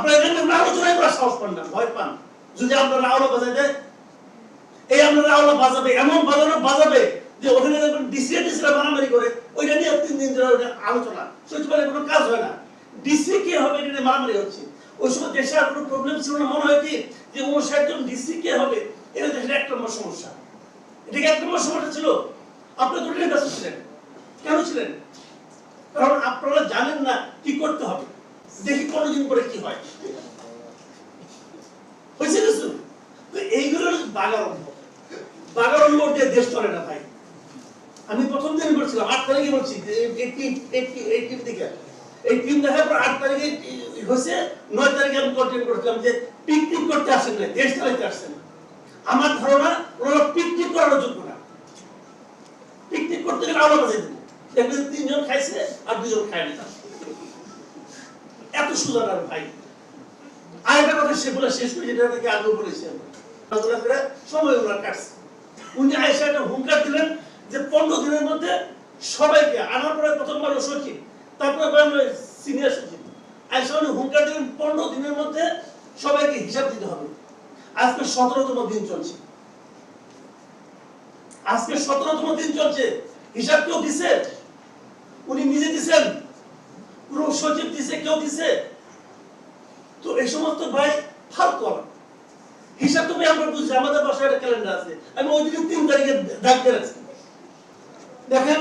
আপনারা আপনারা আপনারা মারামারি করে, ওইটা নিয়ে তিন দিন ধরে আলোচনা। সচিবালয়ে কোনো কাজ হয় না। ডিসি কে হবে এটা নিয়ে মারামারি হচ্ছে? ওই সময় দেশে আর কোনো প্রবলেম ছিল না? মনে হয় কি? যে উনষাট জন ডিসি কে হবে, এটা দেশের এক নম্বর সমস্যা। এটা এক নম্বর সমস্যা ছিল? আপনি তো এটা ব্যস্ত ছিলেন। কেন ছিলেন? কারণ আপনারা জানেন না কি করতে দেখি কোনদিন পরে কি হয়। কিছু তো এইগুলো বাগারম্ভ বাগারম্ভ দিয়ে দেশ চলে না ভাই। আমি প্রথম দিন বলছিলাম, আট তারিখে বলছি, যে এই- দেখার পর আট তারিখে হয়েছে, নয় তারিখে আমি করছিলাম যে পিকনিক করতে আসেন না দেশ চালাইতে আসছেন আমার ধারণা, ওনারা পিকনিক করার যোগ্য না। পিকনিক করতে গেলে দেখবেন তিনজন খাইছে আর দুজন খায়নি তার এত সুন্দর আর ভাই। আরেকটা কথা সে বলে শেষ করে যেটা নাকি আগেও বলেছি আমি। করে সময় ওনার কাটছে। উনি আয়সা একটা হুঙ্কার দিলেন যে পনেরো দিনের মধ্যে সবাইকে, আনার পরে প্রথমবার সচিব, তারপরে সিনিয়র সচিব। আয়সা উনি হুঙ্কার দিলেন পনেরো দিনের মধ্যে সবাইকে হিসাব দিতে হবে। আজকে সতেরোতম দিন চলছে। আজকে সতেরোতম দিন চলছে। হিসাব কেউ দিছে? উনি নিজে দিছেন। পুরো সচিব দিছে, কেউ দিছে? তো এই সমস্ত ভাই ফালতু আমার। হিসাব তো ভাই আমরা বুঝছি আমাদের বাসায় একটা ক্যালেন্ডার আছে। আমি ওই দিকে তিন তারিখে দাগ দিয়ে রাখছি দেখেন,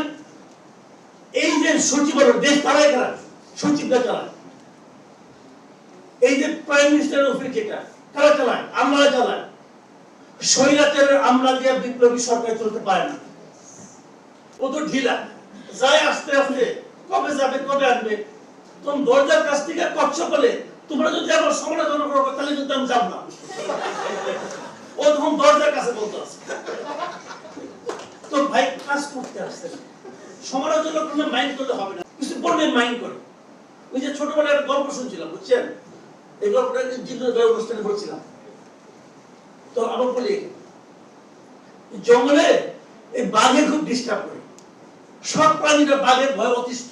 এই যে সচিবালয় দেশ চালায় কারা সচিবরা চালায়। এই যে প্রাইম মিনিস্টারের অফিস যেটা, কারা চালায়? আমরা চালায়। স্বৈরাচারের আমলা দিয়ে বিপ্লবী সরকার চলতে পারে না। ও তো ঢিলা। যায় দরজার কাছ থেকে কচ্ছ বলে তোমরা যদি আমার সমালোচনা করো, তাহলে কিন্তু আমি যাব না। ও তখন দরজার কাছে বলতে আছে। তো ভাই করতে সমালোচনা করলে মাইন্ড করলে হবে না। কিছু বলবে মাইন্ড করে। ওই যে ছোটবেলায় একটা গল্প শুনছিলাম, বুঝছেন? এই গল্পটা অনুষ্ঠানে তো আমার বলি জঙ্গলে এই বাঘে খুব ডিস্টার্ব করে। সব প্রাণীরা বাঘের ভয় অতিষ্ঠ।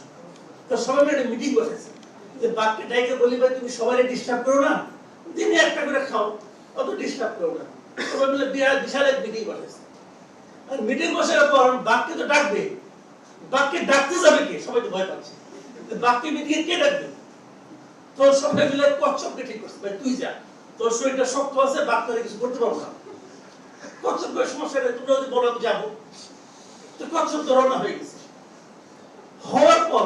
তো সবাই মিটিং বসেছে। যে বাঘকে বলি, ভাই, তুমি সবাই ডিস্টার্ব করো না। দিনে একটা করে খাও, অত ডিস্টার্ব করো না। সবাই মিলে বিরাট বিশাল এক মিটিং বসেছে। আর মিটিং বসার পর বাঘকে তো ডাকবে। বাঘকে ডাকতে যাবে কে? সবাই তো ভয় পাচ্ছে। বাঘকে মিটিংয়ে কে ডাকবে? তো সবাই মিলে কচ্ছপকে ঠিক করছে? ভাই, তুই যা। তোর শরীরটা শক্ত আছে বাঘ তোরে কিছু করতে পারব না। কচ্ছপ করে সমস্যা নেই তোমরা যদি বলো আমি যাব। তো কচ্ছপ তো রওনা হয়ে গেছে। হওয়ার পর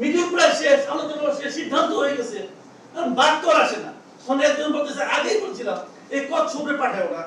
মিটিং প্রায় শেষ, আলোচনা শেষ, সিদ্ধান্ত হয়ে গেছে। কারণ বাঘ তো আসে না। ফোনে একজন বলতেছে, আগেই বলছিলাম, এই কচ্ছপে পাঠায় না।